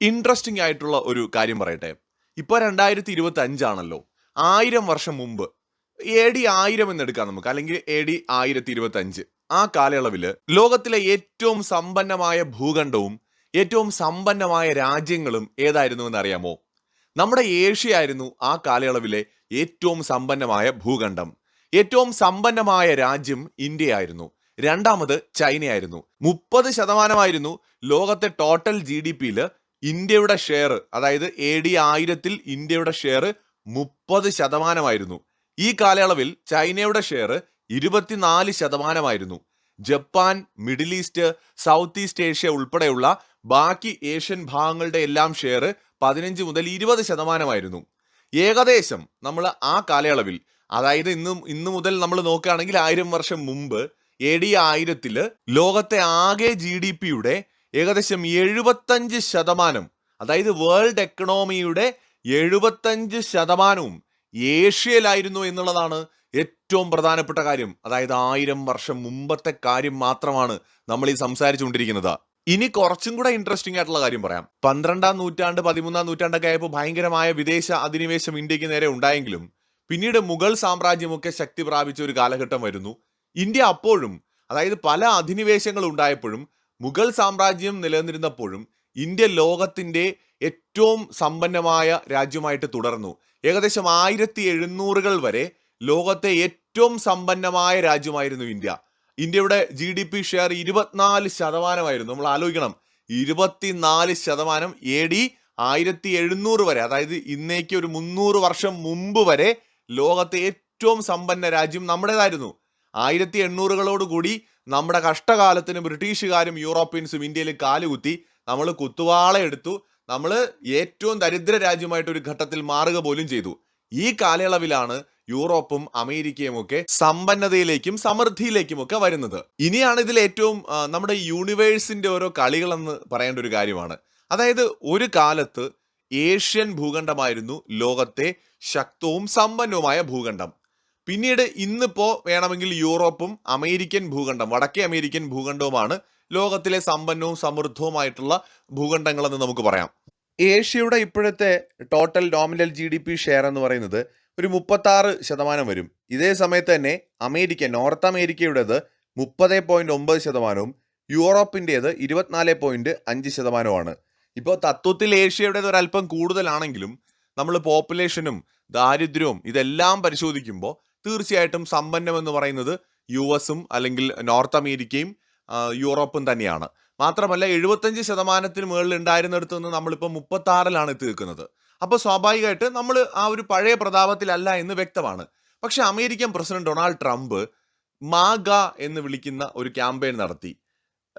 Interesting ആയിട്ടുള്ള ഒരു കാര്യം പറയട്ടെ. ഇപ്പൊ രണ്ടായിരത്തി ഇരുപത്തി അഞ്ചാണല്ലോ ആയിരം വർഷം മുമ്പ് എ ഡി ആയിരം എന്നെടുക്കാം നമുക്ക്. അല്ലെങ്കിൽ എ ഡി ആയിരത്തി ഇരുപത്തി അഞ്ച് ആ കാലയളവിൽ ലോകത്തിലെ ഏറ്റവും സമ്പന്നമായ ഭൂഖണ്ഡവും ഏറ്റവും സമ്പന്നമായ രാജ്യങ്ങളും ഏതായിരുന്നു എന്ന് അറിയാമോ നമ്മുടെ ഏഷ്യ ആയിരുന്നു ആ കാലയളവിലെ ഏറ്റവും സമ്പന്നമായ ഭൂഖണ്ഡം. ഏറ്റവും സമ്പന്നമായ രാജ്യം ഇന്ത്യ ആയിരുന്നു രണ്ടാമത് ചൈനയായിരുന്നു. മുപ്പത് ശതമാനമായിരുന്നു ലോകത്തെ ടോട്ടൽ ജി ഡി പിയിൽ ഇന്ത്യയുടെ ഷെയർ അതായത് എ ഡി ആയിരത്തിൽ ഇന്ത്യയുടെ ഷെയർ മുപ്പത് ശതമാനമായിരുന്നു. ഈ കാലയളവിൽ ചൈനയുടെ ഷെയർ ഇരുപത്തിനാല് ശതമാനമായിരുന്നു. Japan middle east south east Asia ഉൾപ്പെടെയുള്ള ബാക്കി ഏഷ്യൻ ഭാഗങ്ങളുടെ എല്ലാം ഷെയർ പതിനഞ്ച് മുതൽ ഇരുപത് ശതമാനമായിരുന്നു. ഏകദേശം നമ്മൾ ആ കാലയളവിൽ അതായത് ഇന്ന് ഇന്ന് മുതൽ നമ്മൾ നോക്കുകയാണെങ്കിൽ ആയിരം വർഷം മുമ്പ് എ ഡി ആയിരത്തിൽ ലോകത്തെ ആകെ ജി ഡി പിയുടെ ഏകദേശം എഴുപത്തഞ്ച് ശതമാനം അതായത് വേൾഡ് എക്കണോമിയുടെ എഴുപത്തഞ്ച് ശതമാനവും ഏഷ്യയിലായിരുന്നു എന്നുള്ളതാണ് ഏറ്റവും പ്രധാനപ്പെട്ട കാര്യം. അതായത് ആയിരം വർഷം മുമ്പത്തെ കാര്യം മാത്രമാണ് നമ്മൾ ഈ സംസാരിച്ചുകൊണ്ടിരിക്കുന്നത്. ഇനി കുറച്ചും കൂടെ ഇൻട്രസ്റ്റിംഗ് ആയിട്ടുള്ള കാര്യം പറയാം. പന്ത്രണ്ടാം നൂറ്റാണ്ട് പതിമൂന്നാം നൂറ്റാണ്ടൊക്കെ ആയപ്പോൾ ഭയങ്കരമായ വിദേശ അധിനിവേശം ഇന്ത്യയ്ക്ക് നേരെ ഉണ്ടായെങ്കിലും പിന്നീട് മുഗൾ സാമ്രാജ്യമൊക്കെ ശക്തി പ്രാപിച്ച ഒരു കാലഘട്ടം വരുന്നു. ഇന്ത്യ അപ്പോഴും അതായത് പല അധിനിവേശങ്ങൾ ഉണ്ടായപ്പോഴും മുഗൾ സാമ്രാജ്യം നിലനിന്നിരുന്നപ്പോഴും ഇന്ത്യ ലോകത്തിന്റെ ഏറ്റവും സമ്പന്നമായ രാജ്യമായിട്ട് തുടർന്നു. ഏകദേശം ആയിരത്തി എഴുന്നൂറുകൾ വരെ ലോകത്തെ ഏറ്റവും സമ്പന്നമായ രാജ്യമായിരുന്നു ഇന്ത്യ. ഇന്ത്യയുടെ ജി ഡി പി ഷെയർ ഇരുപത്തിനാല് ശതമാനമായിരുന്നു. നമ്മൾ ആലോചിക്കണം. ഇരുപത്തിനാല് ശതമാനം എ ഡി ആയിരത്തി എഴുന്നൂറ് വരെ അതായത് ഇന്നേക്ക് ഒരു മുന്നൂറ് വർഷം മുമ്പ് വരെ ലോകത്തെ ഏറ്റവും സമ്പന്ന രാജ്യം നമ്മുടേതായിരുന്നു. ആയിരത്തി എണ്ണൂറുകളോട് കൂടി നമ്മുടെ കഷ്ടകാലത്തിന് ബ്രിട്ടീഷുകാരും യൂറോപ്യൻസും ഇന്ത്യയിൽ കാലുകുത്തി നമ്മൾ കുത്തുവാള എടുത്തു. നമ്മൾ ഏറ്റവും ദരിദ്ര രാജ്യമായിട്ട് ഒരു ഘട്ടത്തിൽ മാറുക പോലും ചെയ്തു. ഈ കാലയളവിലാണ് യൂറോപ്പും അമേരിക്കയും ഒക്കെ സമ്പന്നതയിലേക്കും സമൃദ്ധിയിലേക്കും ഒക്കെ വരുന്നത്. ഇനിയാണ് ഇതിൽ ഏറ്റവും നമ്മുടെ യൂണിവേഴ്സിന്റെ ഓരോ കളികളെന്ന് പറയേണ്ട ഒരു കാര്യമാണ്. അതായത് ഒരു കാലത്ത് ഏഷ്യൻ ഭൂഖണ്ഡമായിരുന്നു ലോകത്തെ ശക്തവും സമ്പന്നവുമായ ഭൂഖണ്ഡം. പിന്നീട് ഇന്നിപ്പോ വേണമെങ്കിൽ യൂറോപ്പും അമേരിക്കൻ ഭൂഖണ്ഡം വടക്കേ അമേരിക്കൻ ഭൂഖണ്ഡവുമാണ് ലോകത്തിലെ സമ്പന്നവും സമൃദ്ധവുമായിട്ടുള്ള ഭൂഖണ്ഡങ്ങളെന്ന് നമുക്ക് പറയാം. ഏഷ്യയുടെ ഇപ്പോഴത്തെ total nominal G D P share എന്ന് പറയുന്നത് ഒരു മുപ്പത്താറ് ശതമാനം വരും. ഇതേ സമയത്ത് തന്നെ അമേരിക്ക നോർത്ത് അമേരിക്കയുടേത് മുപ്പത് പോയിന്റ് ഒമ്പത് ശതമാനവും യൂറോപ്പിന്റേത് ഇരുപത്തിനാല് പോയിന്റ് അഞ്ച് ശതമാനവുമാണ്. ഇപ്പോൾ തത്വത്തിൽ ഏഷ്യയുടേത് ഒരല്പം കൂടുതലാണെങ്കിലും നമ്മൾ പോപ്പുലേഷനും ദാരിദ്ര്യവും ഇതെല്ലാം പരിശോധിക്കുമ്പോൾ തീർച്ചയായിട്ടും സമ്പന്നമെന്ന് പറയുന്നത് യു എസും അല്ലെങ്കിൽ നോർത്ത് അമേരിക്കയും യൂറോപ്പും തന്നെയാണ്. മാത്രമല്ല എഴുപത്തഞ്ച് ശതമാനത്തിന് മുകളിൽ ഉണ്ടായിരുന്നിടത്ത് നിന്ന് നമ്മളിപ്പോൾ മുപ്പത്തി ആറിലാണ് എത്തി നിൽക്കുന്നത്. അപ്പോൾ സ്വാഭാവികമായിട്ട് നമ്മൾ ആ ഒരു പഴയ പ്രതാപത്തിലല്ല എന്ന് വ്യക്തമാണ്. പക്ഷെ American president Donald Trump MAGA എന്ന് വിളിക്കുന്ന ഒരു ക്യാമ്പയിൻ നടത്തി.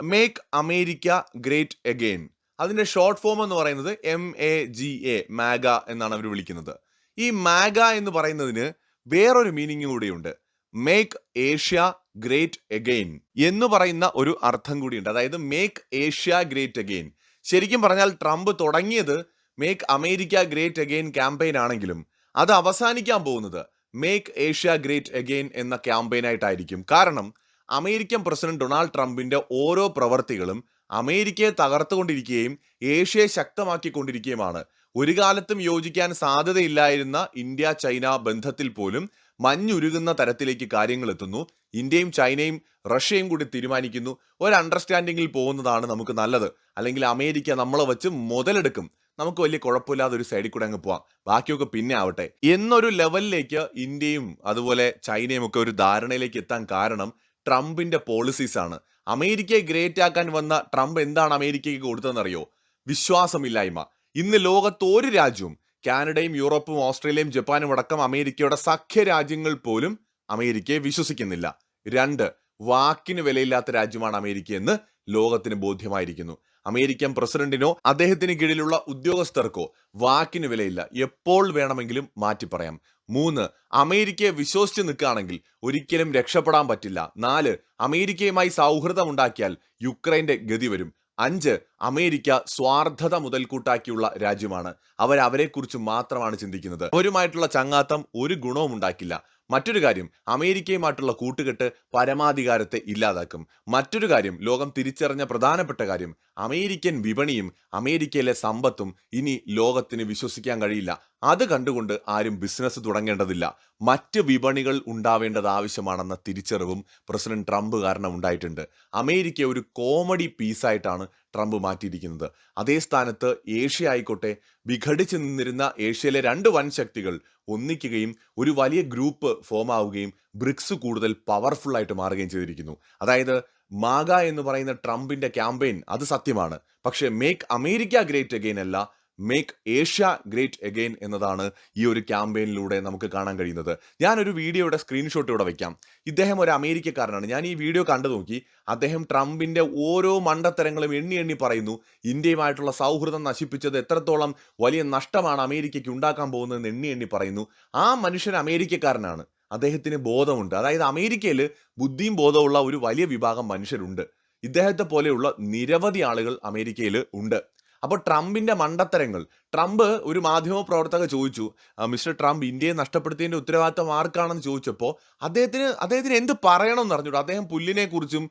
Make America great again. അതിന്റെ ഷോർട്ട് ഫോം എന്ന് പറയുന്നത് M A G A MAGA എന്നാണ് അവർ വിളിക്കുന്നത്. ഈ മാഗ എന്ന് പറയുന്നതിന് വേറൊരു മീനിങ് കൂടിയുണ്ട്. മേക്ക് ഏഷ്യ ഗ്രേറ്റ് അഗെയിൻ എന്ന് പറയുന്ന ഒരു അർത്ഥം കൂടിയുണ്ട്. അതായത് മേക്ക് ഏഷ്യ ഗ്രേറ്റ് അഗെയിൻ ശരിക്കും പറഞ്ഞാൽ ട്രംപ് തുടങ്ങിയത് make America great again campaign ആണെങ്കിലും അത് അവസാനിക്കാൻ പോകുന്നത് മേക്ക് ഏഷ്യ ഗ്രേറ്റ് അഗെയിൻ എന്ന ക്യാമ്പയിനായിട്ടായിരിക്കും കാരണം അമേരിക്കൻ പ്രസിഡന്റ് ഡൊണാൾഡ് ട്രംപിന്റെ ഓരോ പ്രവർത്തികളും അമേരിക്കയെ തകർത്തുകൊണ്ടിരിക്കുകയും ഏഷ്യയെ ശക്തമാക്കിക്കൊണ്ടിരിക്കുകയുമാണ്. ഒരു കാലത്തും യോജിക്കാൻ സാധ്യതയില്ലായിരുന്ന ഇന്ത്യ ചൈന ബന്ധത്തിൽ പോലും മഞ്ഞുരുകുന്ന തരത്തിലേക്ക് കാര്യങ്ങൾ എത്തുന്നു. ഇന്ത്യയും ചൈനയും റഷ്യയും കൂടി തീരുമാനിക്കുന്നു. ഒരു അണ്ടർസ്റ്റാൻഡിങ്ങിൽ പോകുന്നതാണ് നമുക്ക് നല്ലത്. അല്ലെങ്കിൽ അമേരിക്ക നമ്മളെ വെച്ച് മുതലെടുക്കും. നമുക്ക് വലിയ കുഴപ്പമില്ലാതെ ഒരു സൈഡിൽ കൂടെ അങ്ങ് പോവാം. ബാക്കിയൊക്കെ പിന്നെ ആവട്ടെ. എന്നൊരു ലെവലിലേക്ക് ഇന്ത്യയും അതുപോലെ ചൈനയും ഒക്കെ ഒരു ധാരണയിലേക്ക് എത്താൻ കാരണം ട്രംപിന്റെ പോളിസീസ് ആണ്. അമേരിക്കയെ ഗ്രേറ്റ് ആക്കാൻ വന്ന ട്രംപ് എന്താണ് അമേരിക്കയ്ക്ക് കൊടുത്തതെന്നറിയോ? വിശ്വാസമില്ലായ്മ. ഇന്ന് ലോകത്ത് ഒരു രാജ്യവും കാനഡയും യൂറോപ്പും ഓസ്ട്രേലിയയും ജപ്പാനും അടക്കം അമേരിക്കയുടെ സഖ്യ രാജ്യങ്ങൾ പോലും അമേരിക്കയെ വിശ്വസിക്കുന്നില്ല. രണ്ട് വാക്കിന് വിലയില്ലാത്ത രാജ്യമാണ് അമേരിക്ക എന്ന് ലോകത്തിന് ബോധ്യമായിരിക്കുന്നു. അമേരിക്കൻ പ്രസിഡന്റിനോ അദ്ദേഹത്തിന് കീഴിലുള്ള ഉദ്യോഗസ്ഥർക്കോ വാക്കിന് വിലയില്ല. എപ്പോൾ വേണമെങ്കിലും മാറ്റി പറയാം മൂന്ന് അമേരിക്കയെ വിശ്വസിച്ച് നിൽക്കുകയാണെങ്കിൽ ഒരിക്കലും രക്ഷപ്പെടാൻ പറ്റില്ല. നാല് അമേരിക്കയുമായി സൗഹൃദം ഉണ്ടാക്കിയാൽ യുക്രൈന്റെ ഗതി വരും. അഞ്ച് അമേരിക്ക സ്വാർത്ഥത മുതൽക്കൂട്ടാക്കിയുള്ള രാജ്യമാണ്. അവർ അവരെക്കുറിച്ച് മാത്രമാണ് ചിന്തിക്കുന്നത്. അവരുമായിട്ടുള്ള ചങ്ങാത്തം ഒരു ഗുണവും ഉണ്ടാക്കില്ല. മറ്റൊരു കാര്യം അമേരിക്കയുമായിട്ടുള്ള കൂട്ടുകെട്ട് പരമാധികാരത്തെ ഇല്ലാതാക്കും. മറ്റൊരു കാര്യം ലോകം തിരിച്ചറിഞ്ഞ പ്രധാനപ്പെട്ട കാര്യം അമേരിക്കൻ വിപണിയും അമേരിക്കയിലെ സമ്പത്തും ഇനി ലോകത്തിന് വിശ്വസിക്കാൻ കഴിയില്ല. അത് കണ്ടുകൊണ്ട് ആരും ബിസിനസ് തുടങ്ങേണ്ടതില്ല. മറ്റ് വിപണികൾ ഉണ്ടാവേണ്ടത് ആവശ്യമാണെന്ന തിരിച്ചറിവും പ്രസിഡന്റ് ട്രംപ് കാരണം ഉണ്ടായിട്ടുണ്ട് അമേരിക്ക ഒരു കോമഡി പീസായിട്ടാണ് ട്രംപ് മാറ്റിയിരിക്കുന്നത്. അതേ സ്ഥാനത്ത് ഏഷ്യ ആയിക്കോട്ടെ വിഘടിച്ച് നിന്നിരുന്ന ഏഷ്യയിലെ രണ്ട് വൻ ശക്തികൾ ഒന്നിക്കുകയും ഒരു വലിയ ഗ്രൂപ്പ് ഫോം ആവുകയും ബ്രിക്സ് കൂടുതൽ പവർഫുൾ ആയിട്ട് മാറുകയും ചെയ്തിരിക്കുന്നു. അതായത് മാഗ എന്ന് പറയുന്ന ട്രംപിന്റെ ക്യാമ്പയിൻ അത് സത്യമാണ്. പക്ഷേ മേക്ക് അമേരിക്ക ഗ്രേറ്റ് അഗെയിൻ അല്ല മേക്ക് ഏഷ്യ ഗ്രേറ്റ് അഗെയിൻ എന്നതാണ് ഈ ഒരു ക്യാമ്പയിനിലൂടെ നമുക്ക് കാണാൻ കഴിയുന്നത്. ഞാനൊരു വീഡിയോയുടെ സ്ക്രീൻഷോട്ട് ഇവിടെ വെക്കാം. ഇദ്ദേഹം ഒരു അമേരിക്കക്കാരനാണ്. ഞാൻ ഈ വീഡിയോ കണ്ടു നോക്കി. അദ്ദേഹം ട്രംപിന്റെ ഓരോ മണ്ടത്തരങ്ങളും എണ്ണി എണ്ണി പറയുന്നു. ഇന്ത്യയുമായിട്ടുള്ള സൗഹൃദം നശിപ്പിച്ചത് എത്രത്തോളം വലിയ നഷ്ടമാണ് അമേരിക്കയ്ക്ക് ഉണ്ടാക്കാൻ പോകുന്നതെന്ന് എണ്ണി എണ്ണി പറയുന്നു. ആ മനുഷ്യൻ അമേരിക്കക്കാരനാണ്. അദ്ദേഹത്തിന് ബോധമുണ്ട്. അതായത് അമേരിക്കയിൽ ബുദ്ധിയും ബോധമുള്ള ഒരു വലിയ വിഭാഗം മനുഷ്യരുണ്ട്. ഇദ്ദേഹത്തെ പോലെയുള്ള നിരവധി ആളുകൾ അമേരിക്കയിൽ ഉണ്ട്. അപ്പോൾ ട്രംപിന്റെ മണ്ടത്തരങ്ങൾ. ട്രംപ് ഒരു മാധ്യമ പ്രവർത്തക ചോദിച്ചു മിസ്റ്റർ ട്രംപ് ഇന്ത്യയെ നഷ്ടപ്പെടുത്തിയതിന്റെ ഉത്തരവാദിത്തം ആർക്കാണെന്ന് ചോദിച്ചപ്പോൾ അദ്ദേഹത്തിന് അദ്ദേഹത്തിന് എന്ത് പറയണമെന്ന് പറഞ്ഞു അദ്ദേഹം പുല്ലിനെ കുറിച്ചും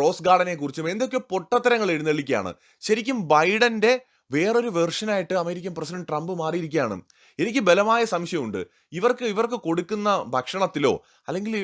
റോസ് ഗാർഡനെ കുറിച്ചും എന്തൊക്കെ പൊട്ടത്തരങ്ങൾ എഴുന്നള്ളിക്കുകയാണ്. ശരിക്കും ബൈഡന്റെ വേറൊരു വെർഷനായിട്ട് അമേരിക്കൻ പ്രസിഡന്റ് ട്രംപ് മാറിയിരിക്കുകയാണ്. എനിക്ക് ബലമായ സംശയമുണ്ട്. ഇവർക്ക് ഇവർക്ക് കൊടുക്കുന്ന ഭക്ഷണത്തിലോ അല്ലെങ്കിൽ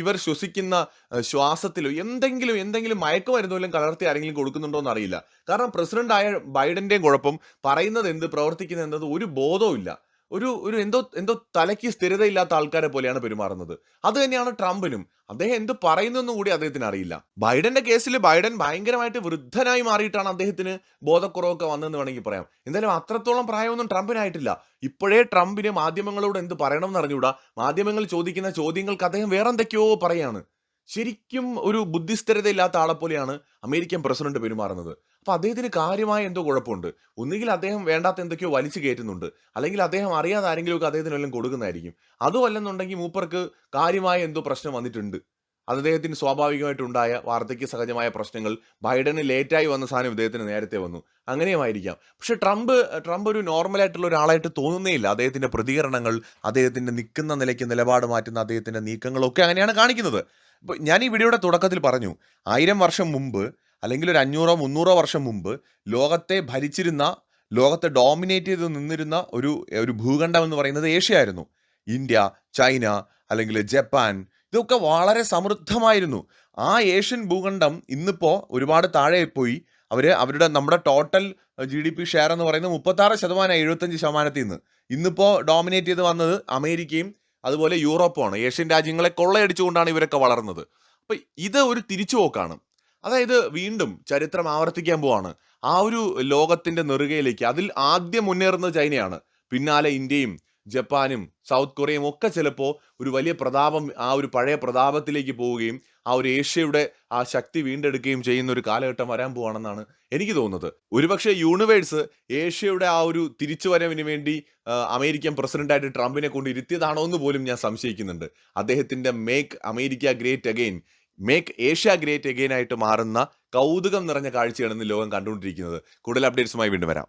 ഇവർ ശ്വസിക്കുന്ന ശ്വാസത്തിലോ എന്തെങ്കിലും എന്തെങ്കിലും മയക്കുമായിരുന്നു അല്ലെങ്കിൽ കലർത്തി ആരെങ്കിലും കൊടുക്കുന്നുണ്ടോ എന്ന് അറിയില്ല കാരണം പ്രസിഡന്റ് ആയ ബൈഡന്റെയും കുഴപ്പം പറയുന്നത് എന്ത് പ്രവർത്തിക്കുന്നത് എന്നത് ഒരു ബോധവും ഇല്ല ഒരു ഒരു എന്തോ എന്തോ തലയ്ക്ക് സ്ഥിരതയില്ലാത്ത ആൾക്കാരെ പോലെയാണ് പെരുമാറുന്നത്. അത് തന്നെയാണ് ട്രംപിനും. അദ്ദേഹം എന്ത് പറയുന്നെന്നും കൂടി അദ്ദേഹത്തിന് അറിയില്ല. ബൈഡന്റെ കേസിൽ ബൈഡൻ ഭയങ്കരമായിട്ട് വൃദ്ധനായി മാറിയിട്ടാണ് അദ്ദേഹത്തിന് ബോധക്കുറവൊക്കെ വന്നതെന്ന് വേണമെങ്കിൽ പറയാം. എന്തായാലും അത്രത്തോളം പ്രായമൊന്നും ട്രംപിനായിട്ടില്ല. ഇപ്പോഴേ ട്രംപിന് മാധ്യമങ്ങളോട് എന്ത് പറയണമെന്ന് എന്ന് അറിഞ്ഞൂടാ മാധ്യമങ്ങൾ ചോദിക്കുന്ന ചോദ്യങ്ങൾക്ക് അദ്ദേഹം വേറെന്തൊക്കെയോ പറയാണ്. ശരിക്കും ഒരു ബുദ്ധിസ്ഥിരതയില്ലാത്ത ആളെ പോലെയാണ് അമേരിക്കൻ പ്രസിഡന്റ് പെരുമാറുന്നത്. അപ്പൊ അദ്ദേഹത്തിന് കാര്യമായ എന്തോ കുഴപ്പമുണ്ട്. ഒന്നുകിൽ അദ്ദേഹം വേണ്ടാത്ത എന്തൊക്കെയോ വലിച്ചു കയറ്റുന്നുണ്ട്. അല്ലെങ്കിൽ അദ്ദേഹം അറിയാതെ ആരെങ്കിലും ഒക്കെ അദ്ദേഹത്തിന് വല്ലതും കൊടുക്കുന്നതായിരിക്കും. അതും അല്ലെന്നുണ്ടെങ്കിൽ മൂപ്പർക്ക് കാര്യമായ എന്തോ പ്രശ്നം വന്നിട്ടുണ്ട്. അത് അദ്ദേഹത്തിന് സ്വാഭാവികമായിട്ടുണ്ടായ വാർദ്ധക്യ സഹജമായ പ്രശ്നങ്ങൾ. ബൈഡന് ലേറ്റായി വന്ന സാധനം അദ്ദേഹത്തിന് നേരത്തെ വന്നു. അങ്ങനെയുമായിരിക്കാം പക്ഷെ ട്രംപ് ട്രംപ് ഒരു നോർമലായിട്ടുള്ള ഒരാളായിട്ട് തോന്നുന്നേ ഇല്ല. അദ്ദേഹത്തിന്റെ പ്രതികരണങ്ങൾ അദ്ദേഹത്തിന്റെ നിൽക്കുന്ന നിലയ്ക്ക് നിലപാട് മാറ്റുന്ന അദ്ദേഹത്തിന്റെ നീക്കങ്ങളൊക്കെ അങ്ങനെയാണ് കാണിക്കുന്നത്. ഞാൻ ഈ വീഡിയോയുടെ തുടക്കത്തിൽ പറഞ്ഞു ആയിരം വർഷം മുമ്പ് അല്ലെങ്കിൽ ഒരു അഞ്ഞൂറോ മുന്നൂറോ വർഷം മുമ്പ് ലോകത്തെ ഭരിച്ചിരുന്ന ലോകത്തെ ഡോമിനേറ്റ് ചെയ്ത് നിന്നിരുന്ന ഒരു ഒരു ഭൂഖണ്ഡം എന്ന് പറയുന്നത് ഏഷ്യ ആയിരുന്നു ഇന്ത്യ ചൈന അല്ലെങ്കിൽ ജപ്പാൻ ഇതൊക്കെ വളരെ സമൃദ്ധമായിരുന്നു. ആ ഏഷ്യൻ ഭൂഖണ്ഡം ഇന്നിപ്പോൾ ഒരുപാട് താഴെ പോയി അവർ അവരുടെ നമ്മുടെ total G D P share എന്ന് പറയുന്നത് മുപ്പത്താറ് ശതമാനം എഴുപത്തഞ്ച് ശതമാനത്തിൽ നിന്ന്. ഇന്നിപ്പോൾ ഡോമിനേറ്റ് ചെയ്ത് വന്നത് അമേരിക്കയും അതുപോലെ യൂറോപ്പുമാണ്. ഏഷ്യൻ രാജ്യങ്ങളെ കൊള്ളയടിച്ചുകൊണ്ടാണ് ഇവരൊക്കെ വളർന്നത്. അപ്പം ഇത് ഒരു തിരിച്ചുപോക്കാണ് അതായത് വീണ്ടും ചരിത്രം ആവർത്തിക്കാൻ പോവാണ്. ആ ഒരു ലോകത്തിന്റെ നെറുകയിലേക്ക് അതിൽ ആദ്യം മുന്നേറുന്നത് ചൈനയാണ്. പിന്നാലെ ഇന്ത്യയും ജപ്പാനും സൗത്ത് കൊറിയയും ഒക്കെ ചിലപ്പോൾ ഒരു വലിയ പ്രതാപം ആ ഒരു പഴയ പ്രതാപത്തിലേക്ക് പോവുകയും ആ ഒരു ഏഷ്യയുടെ ആ ശക്തി വീണ്ടെടുക്കുകയും ചെയ്യുന്ന ഒരു കാലഘട്ടം വരാൻ പോവാണെന്നാണ് എനിക്ക് തോന്നുന്നത്. ഒരുപക്ഷെ യൂണിവേഴ്സ് ഏഷ്യയുടെ ആ ഒരു തിരിച്ചുവരവിന് വേണ്ടി അമേരിക്കൻ പ്രസിഡന്റായിട്ട് ട്രംപിനെ കൊണ്ട് ഇരുത്തിയതാണോ എന്ന് പോലും ഞാൻ സംശയിക്കുന്നുണ്ട്. അദ്ദേഹത്തിന്റെ make America great again make Asia great again ആയിട്ട് മാറുന്ന കൗതുകം നിറഞ്ഞ കാഴ്ചയാണ് ഇന്ന് ലോകം കണ്ടുകൊണ്ടിരിക്കുന്നത്. കൂടുതൽ അപ്ഡേറ്റ്സുമായി വീണ്ടും വരാം.